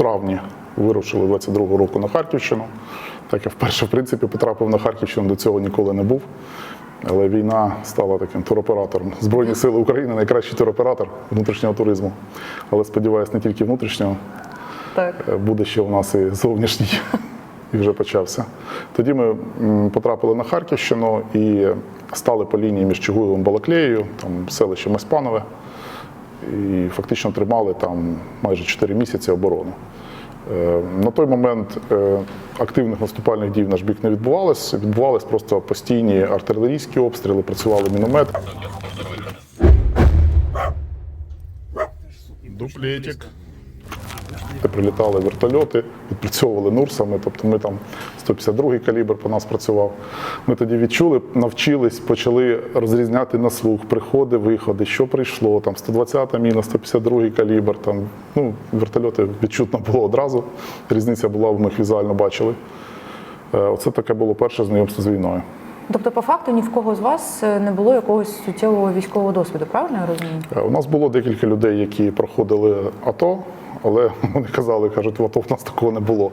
травні вирушили 22-го року на Харківщину. Так я вперше, в принципі, потрапив на Харківщину, до цього ніколи не був. Але війна стала таким туроператором. Збройні сили України найкращий туроператор внутрішнього туризму. Але сподіваюся, не тільки внутрішнього, Так. Е, буде ще у нас і зовнішній, і вже почався. Тоді ми потрапили на Харківщину і стали по лінії між Чугуєвим Балаклеєю, там селище Меспанове, і фактично тримали там майже 4 місяці оборону. Е, На той момент е, активних наступальних дій в наш бік не відбувалось. Відбувались просто постійні артилерійські обстріли, працювали міномети. Дуплетик. Де прилітали вертольоти, відпрацьовували Нурсами, тобто ми там 152-й калібр по нас працював. Ми тоді відчули, навчились, почали розрізняти на слух, приходи, виходи, що прийшло, там 120-та міна, 152-й калібр, там, ну, вертольоти відчутно було одразу. Різниця була, ми їх візуально бачили. Е, Оце таке було перше знайомство з війною. Тобто, по факту, ні в кого з вас е, не було якогось суттєвого військового досвіду, правильно я розумію? Е, У нас було декілька людей, які проходили АТО, але вони казали, кажуть, в АТО в нас такого не було.